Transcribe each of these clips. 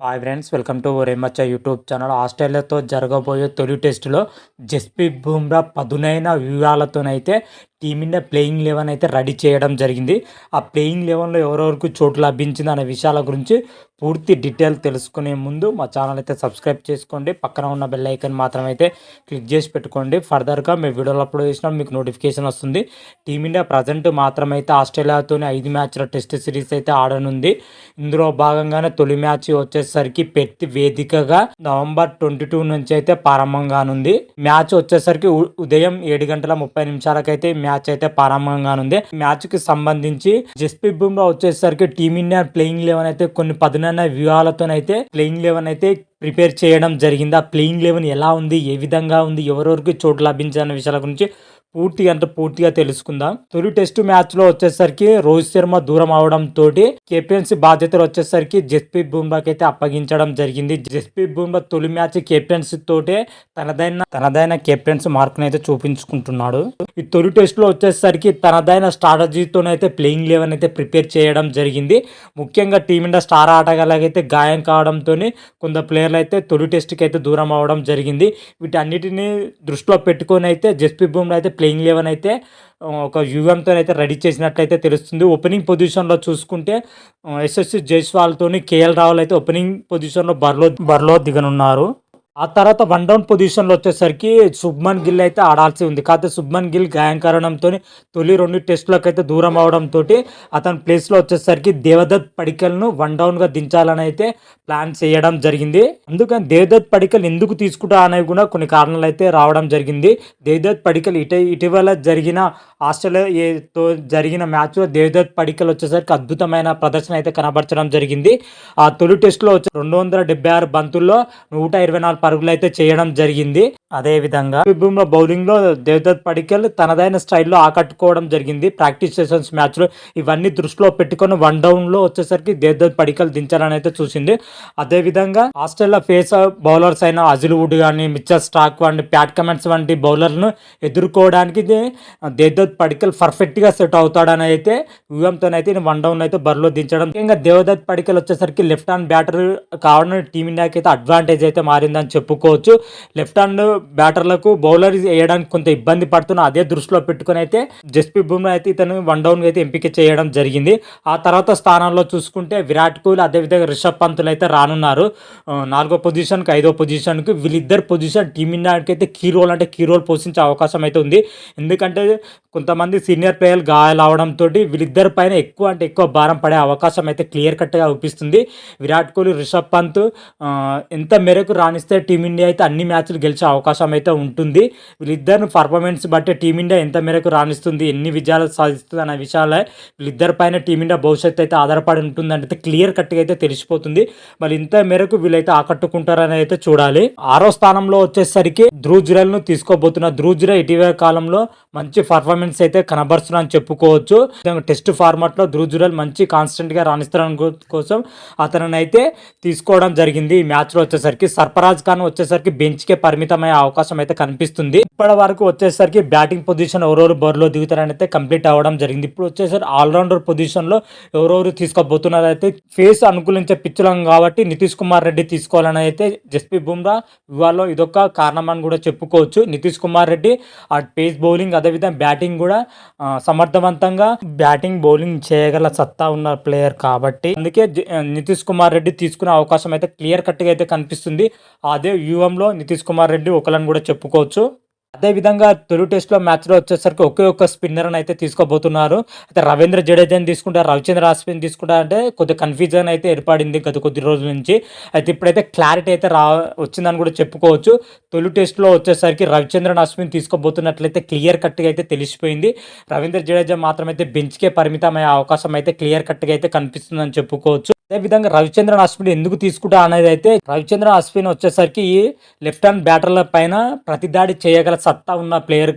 Hi friends welcome to రేమచ్చ YouTube channel ఆస్ట్రేలియాతో జరగబోయే తొలి టెస్టులో జస్ప్రీత్ బుమ్రా పదునైన వ్యూహాలతోనైతే టీమిండియా ప్లేయింగ్ లెవెన్ అయితే రెడీ చేయడం జరిగింది. ఆ ప్లేయింగ్ లెవెన్లో ఎవరెవరికి చోటు లభించింది అనే విషయాల గురించి పూర్తి డీటెయిల్ తెలుసుకునే ముందు మా ఛానల్ అయితే సబ్స్క్రైబ్ చేసుకోండి. పక్కన ఉన్న బెల్ ఐకన్ మాత్రం అయితే క్లిక్ చేసి పెట్టుకోండి. ఫర్దర్గా మేము వీడియోలు అప్లోడ్ చేసినా మీకు నోటిఫికేషన్ వస్తుంది. టీమిండియా ప్రజెంట్ మాత్రం అయితే ఆస్ట్రేలియాతోనే ఐదు మ్యాచ్ల టెస్ట్ సిరీస్ అయితే ఆడనుంది. ఇందులో భాగంగానే తొలి మ్యాచ్ వచ్చేసరికి పెట్టి వేదికగా నవంబర్ ట్వంటీ టూ నుంచి అయితే ప్రారంభం కానుంది మ్యాచ్ వచ్చేసరికి ఉదయం ఏడు గంటల ముప్పై నిమిషాలకైతే మ్యాచ్ మ్యాచ్ అయితే ప్రారంభంగా ఉంది మ్యాచ్కి సంబంధించి జస్ప్రీత్ బుమ్రా వచ్చేసరికి టీమిండియా ప్లేయింగ్ లెవెన్ అయితే కొన్ని పదునైన వ్యూహాలతోనైతే ప్లేయింగ్ లెవెన్ అయితే ప్రిపేర్ చేయడం జరిగింది. ఆ ప్లేయింగ్ లెవెన్ ఎలా ఉంది? ఏ విధంగా ఉంది? ఎవరెవరికి చోటు లభించాలనే విషయాల గురించి పూర్తి అంటే పూర్తిగా తెలుసుకుందాం. తొలి టెస్ట్ మ్యాచ్లో వచ్చేసరికి రోహిత్ శర్మ దూరం అవడంతో కెప్టెన్సీ బాధ్యతలు వచ్చేసరికి జస్ప్రీత్ బుమ్రాకి అయితే అప్పగించడం జరిగింది. జస్ప్రీత్ బుమ్రా తొలి మ్యాచ్ కెప్టెన్సీ తోటే తనదైన తనదైన కెప్టెన్సీ మార్కును అయితే చూపించుకుంటున్నాడు. ఈ తొలి టెస్ట్లో వచ్చేసరికి తనదైన స్ట్రాటజీతోనైతే ప్లేయింగ్ లెవెన్ అయితే ప్రిపేర్ చేయడం జరిగింది. ముఖ్యంగా టీమిండియా స్టార్ ఆటగాళ్ళకైతే గాయం కావడంతో కొంత ప్లేయర్లు అయితే తొలి టెస్ట్కి అయితే దూరం అవడం జరిగింది. వీటన్నిటిని దృష్టిలో పెట్టుకొని అయితే జస్ప్రీత్ బుమ్రా అయితే ప్లేయింగ్ లెవెన్ అయితే ఒక వ్యూహంతో అయితే రెడీ చేసినట్లయితే తెలుస్తుంది. ఓపెనింగ్ పొజిషన్లో చూసుకుంటే ఎస్ఎస్సి జైస్వాల్తోని కేఎల్ రావుల్ అయితే ఓపెనింగ్ పొజిషన్లో బరిలో బరిలో దిగనున్నారు. ఆ తర్వాత వన్ డౌన్ పొజిషన్లో వచ్చేసరికి శుభ్మన్ గిల్ అయితే ఆడాల్సి ఉంది. కాకపోతే శుభ్మన్ గిల్ గాయం కారణంతో తొలి రెండు టెస్టులకు అయితే దూరం అవడంతో అతని ప్లేస్లో వచ్చేసరికి దేవదత్ పడికల్ను వన్ డౌన్గా దించాలని అయితే ప్లాన్ చేయడం జరిగింది. అందుకని దేవదత్ పడికల్ ఎందుకు తీసుకుంటా అనేవి కూడా కొన్ని కారణాలు అయితే రావడం జరిగింది. దేవదత్ పడికల్ ఇట ఇటీవల జరిగిన ఆస్ట్రేలియాతో జరిగిన మ్యాచ్లో దేవదత్ పడికల్ వచ్చేసరికి అద్భుతమైన ప్రదర్శన అయితే కనబరచడం జరిగింది. ఆ తొలి టెస్ట్లో వచ్చి రెండు వందల డెబ్బై ఆరు బంతుల్లో నూట ఇరవై నాలుగు పరుగులు అయితే చేయడం జరిగింది. అదే విధంగా బుమ్రా బౌలింగ్లో దేవదత్ పడికల్ తనదైన స్టైల్లో ఆకట్టుకోవడం జరిగింది. ప్రాక్టీస్ సెషన్స్ మ్యాచ్లో ఇవన్నీ దృష్టిలో పెట్టుకొని వన్ డౌన్లో వచ్చేసరికి దేవదత్ పడికల్ దించాలని అయితే చూసింది. అదేవిధంగా ఆస్ట్రేలియా ఫేస్ బౌలర్స్ అయిన అజిల్వుడ్ కానీ మిచ్చర్ స్టాక్ వంటి ప్యాట్ కమెంట్స్ వంటి బౌలర్లను ఎదుర్కోవడానికి దేవదత్ పడికల్ పర్ఫెక్ట్గా సెట్ అవుతాడని అయితే వ్యూహంతోనైతే వన్ డౌన్ అయితే బరిలో దించడం. ముఖ్యంగా దేవదత్ పడికల్ వచ్చేసరికి లెఫ్ట్ హ్యాండ్ బ్యాటర్ కావడం టీమిండియాకి అయితే అడ్వాంటేజ్ అయితే మారిందని చెప్పుకోవచ్చు. లెఫ్ట్ హ్యాండ్ బ్యాటర్లకు బౌలర్ వేయడానికి కొంత ఇబ్బంది పడుతున్న అదే దృష్టిలో పెట్టుకుని అయితే జస్ప్రీత్ బుమ్రా అయితే ఇతను వన్ డౌన్ అయితే ఎంపిక చేయడం జరిగింది. ఆ తర్వాత స్థానంలో చూసుకుంటే విరాట్ కోహ్లీ అదేవిధంగా రిషబ్ పంతులు అయితే రానున్నారు. నాలుగో పొజిషన్కి ఐదో పొజిషన్కి వీళ్ళిద్దరు పొజిషన్ టీమిండియాకి అయితే కీ రోల్ అంటే కీ రోల్ పోషించే అవకాశం అయితే ఉంది. ఎందుకంటే కొంతమంది సీనియర్ ప్లేయర్లు గాయాలు అవడంతో వీళ్ళిద్దరి పైన ఎక్కువ అంటే ఎక్కువ భారం పడే అవకాశం అయితే క్లియర్ కట్గా చూపిస్తుంది విరాట్ కోహ్లీ రిషబ్ పంత్ ఎంత మేరకు రాణిస్తే టీమిండియా అయితే అన్ని మ్యాచ్లు గెలిచే అవకాశం అవకాశం అయితే ఉంటుంది. వీళ్ళిద్దరు పర్ఫార్మెన్స్ బట్టి టీమిండియా ఎంత మేరకు రాణిస్తుంది ఎన్ని విజయాలు సాధిస్తుంది అనే విషయాలే వీళ్ళిద్దరి పైన టీమిండియా భవిష్యత్తు అయితే ఆధారపడి ఉంటుంది అంటే క్లియర్ కట్గా అయితే తెలిసిపోతుంది. మరి ఇంత మేరకు వీళ్ళైతే ఆకట్టుకుంటారని అయితే చూడాలి. ఆరో స్థానంలో వచ్చేసరికి ధ్రువ్ను తీసుకోబోతున్న ధ్రువ్ ఇటీవల కాలంలో మంచి పర్ఫార్మెన్స్ అయితే కనబరుస్తున్నా అని చెప్పుకోవచ్చు. టెస్ట్ ఫార్మాట్లో మంచి కాన్స్టెంట్గా రాణిస్తారని కోసం అతనిని అయితే తీసుకోవడం జరిగింది. ఈ మ్యాచ్లో వచ్చేసరికి సర్ఫరాజ్ ఖాన్ వచ్చేసరికి బెంచ్ కే పరిమితమయ్యే అవకాశం అయితే కనిపిస్తుంది. ఇప్పటి వరకు వచ్చేసరికి బ్యాటింగ్ పొజిషన్ ఎవరెవరు బరిలో దిగుతారని అయితే కంప్లీట్ అవ్వడం జరిగింది. ఇప్పుడు వచ్చేసరికి ఆల్రౌండర్ పొజిషన్లో ఎవరెవరు తీసుకోబోతున్నారు అయితే ఫేస్ అనుకూలించే పిచ్చులం కాబట్టి నితీష్ కుమార్ రెడ్డి తీసుకోవాలని అయితే జస్పీ బుమ్రా ఇవాళ ఇదొక కారణం అని కూడా చెప్పుకోవచ్చు. నితీష్ కుమార్ రెడ్డి ఆ పేస్ బౌలింగ్ అదేవిధంగా బ్యాటింగ్ కూడా సమర్థవంతంగా బ్యాటింగ్ బౌలింగ్ చేయగల సత్తా ఉన్న ప్లేయర్ కాబట్టి అందుకే నితీష్ కుమార్ రెడ్డి తీసుకునే అవకాశం అయితే క్లియర్ కట్గా అయితే కనిపిస్తుంది. అదే వ్యూహంలో నితీష్ కుమార్ రెడ్డి ఒకలని కూడా చెప్పుకోవచ్చు. అదే విధంగా తొలి టెస్ట్లో మ్యాచ్లో వచ్చేసరికి ఒకే ఒక్క స్పిన్నర్ అయితే తీసుకోబోతున్నారు. అయితే రవీంద్ర జడేజాని తీసుకుంటారు రవిచంద్ర అశ్విన్ తీసుకుంటా అంటే కొద్దిగా కన్ఫ్యూజన్ అయితే ఏర్పడింది గత కొద్ది రోజుల నుంచి. అయితే ఇప్పుడైతే క్లారిటీ అయితే రా వచ్చిందని కూడా చెప్పుకోవచ్చు. తొలి టెస్ట్లో వచ్చేసరికి రవిచంద్రన్ అశ్విన్ తీసుకోబోతున్నట్లయితే క్లియర్ కట్గా అయితే తెలిసిపోయింది. రవీంద్ర జడేజా మాత్రం అయితే బెంచ్కే పరిమితమయ్యే అవకాశం అయితే క్లియర్ కట్గా అయితే కనిపిస్తుందని చెప్పుకోవచ్చు. అదేవిధంగా రవిచంద్రన్ అశ్విన్ ఎందుకు తీసుకుంటా అనేది అయితే రవిచంద్రన్ అశ్విన్ వచ్చేసరికి లెఫ్ట్ హ్యాండ్ బ్యాటర్ల పైన ప్రతిదాడి చేయగల సత్తా ఉన్న ప్లేయర్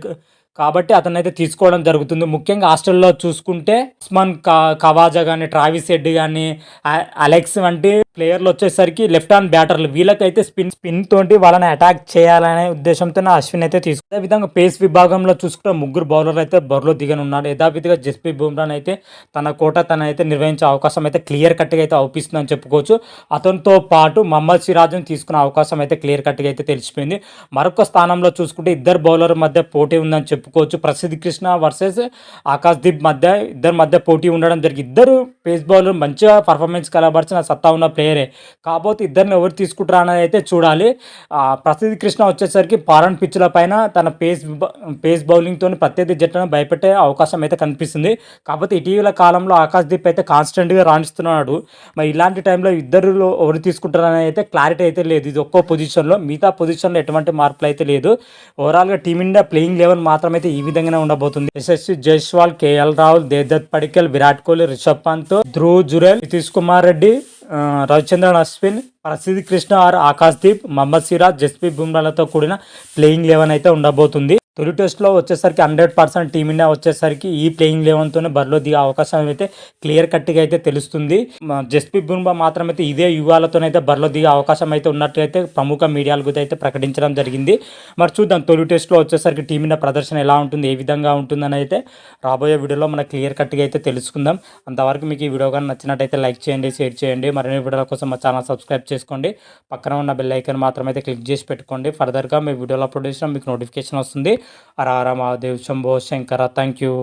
కాబట్టి అతను అయితే తీసుకోవడం జరుగుతుంది. ముఖ్యంగా హాస్టల్లో చూసుకుంటే ఉస్మాన్ కవాజా కానీ ట్రావిస్ హెడ్ కానీ అలెక్స్ వంటి ప్లేయర్లు వచ్చేసరికి లెఫ్ట్ హ్యాండ్ బ్యాటర్లు. వీళ్ళకైతే స్పిన్ స్పిన్ తోటి వాళ్ళని అటాక్ చేయాలనే ఉద్దేశంతో అశ్విన్ అయితే తీసుకు అదే విధంగా పేస్ విభాగంలో చూసుకుంటే ముగ్గురు బౌలర్లు అయితే బరిలో దిగనున్నారు. యథావిధిగా జస్ప్రీత్ బుమ్రాన్ అయితే తన కోట తన అయితే నిర్వహించే అవకాశం అయితే క్లియర్ కట్గా అయితే అవుపిస్తుందని చెప్పుకోవచ్చు. అతనితో పాటు మహమ్మద్ సిరాజ్ను తీసుకునే అవకాశం అయితే క్లియర్ కట్గా అయితే తెలిసిపోయింది. మరొక స్థానంలో చూసుకుంటే ఇద్దరు బౌలర్ మధ్య పోటీ ఉందని చెప్పుకోవచ్చు. ప్రసిద్ధి కృష్ణ వర్సెస్ ఆకాశ్దీప్ మధ్య ఇద్దరి మధ్య పోటీ ఉండడం జరిగింది. ఇద్దరు పేస్ బౌలర్ మంచిగా పర్ఫార్మెన్స్ కలబరిచిన సత్తా ఉన్న ప్లేయరే. కాకపోతే ఇద్దరిని ఎవరు తీసుకుంటారా అనేది అయితే చూడాలి. ప్రసిద్ధి కృష్ణ వచ్చేసరికి పారాన్ పిచ్ల పైన తన పేస్ పేస్ బౌలింగ్తో ప్రత్యర్థి జట్టును భయపెట్టే అవకాశం అయితే కనిపిస్తుంది. కాకపోతే ఇటీవల కాలంలో ఆకాశ్దీప్ అయితే కాన్స్టెంట్గా రాణిస్తున్నాడు. మరి ఇలాంటి టైంలో ఇద్దరులో ఎవరు తీసుకుంటారని అయితే క్లారిటీ అయితే లేదు. ఇది ఒక్కో పొజిషన్లో మిగతా పొజిషన్లో ఎటువంటి మార్పులు అయితే లేదు. ఓవరాల్గా టీమిండియా ప్లేయింగ్ లెవెన్ అయితే ఈ విధంగానే ఉండబోతుంది. యశస్వి జైస్వాల్ కేఎల్ రాహుల్ దేవదత్ పడికల్ విరాట్ కోహ్లీ రిషబ్ పంత్ ధ్రువ్ జురేల్ నితీష్ కుమార్ రెడ్డి రవిచంద్రన్ అశ్విన్ ప్రసిద్ధి కృష్ణ ఆర్ ఆకాశ్ దీప్ మహమ్మద్ సిరాజ్ జస్ప్రీత్ బుమ్రాలతో కూడిన ప్లేయింగ్ లెవెన్ అయితే ఉండబోతుంది. తొలి టెస్ట్లో వచ్చేసరికి హండ్రెడ్ పర్సెంట్ టీమిండియా వచ్చేసరికి ఈ ప్లేయింగ్ లెవెన్తోనే బరిలో దిగే అవకాశం అయితే క్లియర్ కట్గా అయితే తెలుస్తుంది. జస్ప్రీత్ బుమ్రా మాత్రం అయితే ఇదే యువాలతోనైతే బరిలో దిగే అవకాశం అయితే ఉన్నట్లయితే ప్రముఖ మీడియాలకు అయితే ప్రకటించడం జరిగింది. మరి చూద్దాం తొలి టెస్ట్లో వచ్చేసరికి టీమిండియా ప్రదర్శన ఎలా ఉంటుంది ఏ విధంగా ఉంటుందని అయితే రాబోయే వీడియోలో మన క్లియర్ కట్గా అయితే తెలుసుకుందాం. అంతవరకు మీకు ఈ వీడియో కానీ నచ్చినట్టయితే లైక్ చేయండి షేర్ చేయండి. మరిన్ని వీడియోల కోసం మా ఛానల్ సబ్స్క్రైబ్ చేసుకోండి. పక్కన ఉన్న బెల్ ఐకన్ మాత్రం అయితే క్లిక్ చేసి పెట్టుకోండి. ఫర్దర్గా మీ వీడియోలో అప్లోడ్ చేసిన మీకు నోటిఫికేషన్ వస్తుంది. అరారా మహాదేవ్ శంభో శంకర థ్యాంక్ యూ